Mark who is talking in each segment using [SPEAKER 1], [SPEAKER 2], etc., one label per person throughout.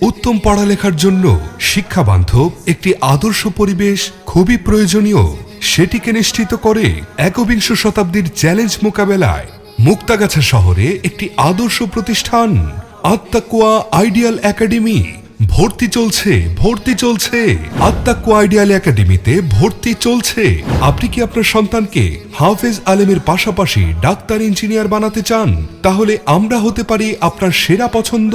[SPEAKER 1] উত্তম পড়ালেখার জন্য শিক্ষাবান্ধব একটি আদর্শ পরিবেশ খুবই প্রয়োজনীয়। সেটিকে নিশ্চিত করে একবিংশ শতাব্দীর চ্যালেঞ্জ মোকাবেলায় মুক্তাগাছা শহরে একটি আদর্শ প্রতিষ্ঠান, আত্মাকুয়া আইডিয়াল একাডেমি, ভর্তি চলছে ভর্তি চলছে। আত্মাকুয়া আইডিয়াল একাডেমিতে ভর্তি চলছে। আপনি কি আপনার সন্তানকে হাফেজ আলেমের পাশাপাশি ডাক্তার ইঞ্জিনিয়ার বানাতে চান? তাহলে আমরা হতে পারি আপনার সেরা পছন্দ।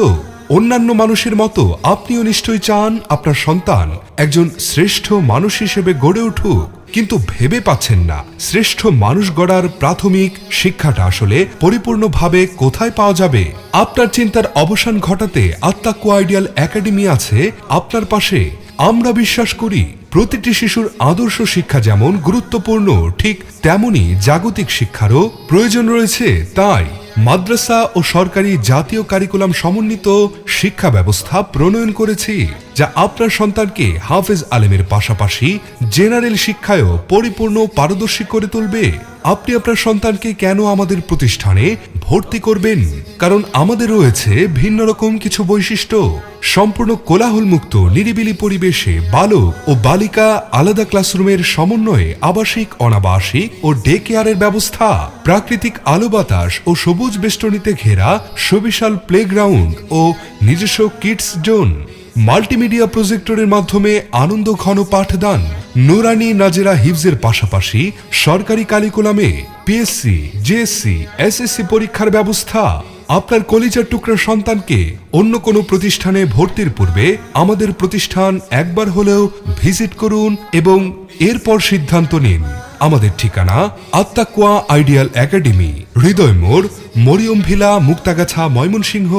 [SPEAKER 1] অন্যান্য মানুষের মতো আপনিও নিশ্চয়ই চান আপনার সন্তান একজন শ্রেষ্ঠ মানুষ হিসেবে গড়ে উঠুক, কিন্তু ভেবে পাচ্ছেন না। শ্রেষ্ঠ মানুষ গড়ার প্রাথমিক শিক্ষাটা আসলে পরিপূর্ণভাবে কোথায় পাওয়া যাবে? আপনার চিন্তার অবসান ঘটাতে আত্মাকু আইডিয়াল একাডেমি আছে আপনার পাশে। আমরা বিশ্বাস করি, প্রতিটি শিশুর আদর্শ শিক্ষা যেমন গুরুত্বপূর্ণ, ঠিক তেমনি জাগতিক শিক্ষারও প্রয়োজন রয়েছে, তাই মাদ্রাসা ও সরকারি জাতীয় কারিকুলাম সমন্বিত শিক্ষা ব্যবস্থা প্রণয়ন করেছি। যা আপনার সন্তানকে হাফেজ আলেমের পাশাপাশি জেনারেল শিক্ষায়ও পরিপূর্ণ পারদর্শী করে তুলবে। আপনি আপনার সন্তানকে কেন আমাদের প্রতিষ্ঠানে ভর্তি করবেন? কারণ আমাদের রয়েছে ভিন্ন রকম কিছু বৈশিষ্ট্য। সম্পূর্ণ কোলাহলমুক্ত, নিরিবিলি পরিবেশে বালক ও বালিকা আলাদা ক্লাসরুমের সমন্বয়ে আবাসিক, অনাবাসিক ও ডে কেয়ারের ব্যবস্থা। প্রাকৃতিক আলো বাতাস ও সবুজ বেষ্টনীতে ঘেরা সুবিশাল প্লেগ্রাউন্ড ও নিজস্ব কিডস জোন। মাল্টিমিডিয়া প্রজেক্টরের মাধ্যমে আনন্দ ঘন পাঠদান। নুরানি নাজেরা হিফজের পাশাপাশি সরকারি কারিকুলামে পিএসসি জেএসসি এসএসসি পরীক্ষার ব্যবস্থা। আপনার কলিজার টুকরা সন্তানকে অন্য কোনো প্রতিষ্ঠানে ভর্তির পূর্বে আমাদের প্রতিষ্ঠান একবার হলেও ভিজিট করুন এবং এরপর সিদ্ধান্ত নিন। আমাদের ঠিকানা আত্মাকুয়া Ideal Academy, Hridoy Mor Mariam Villa Muktagachha, Mymensingh,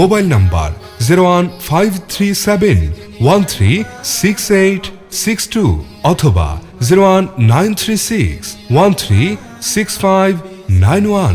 [SPEAKER 1] mobile number zero one five three seven one three six eight six two অথবা zero one nine three six one three six five nine one.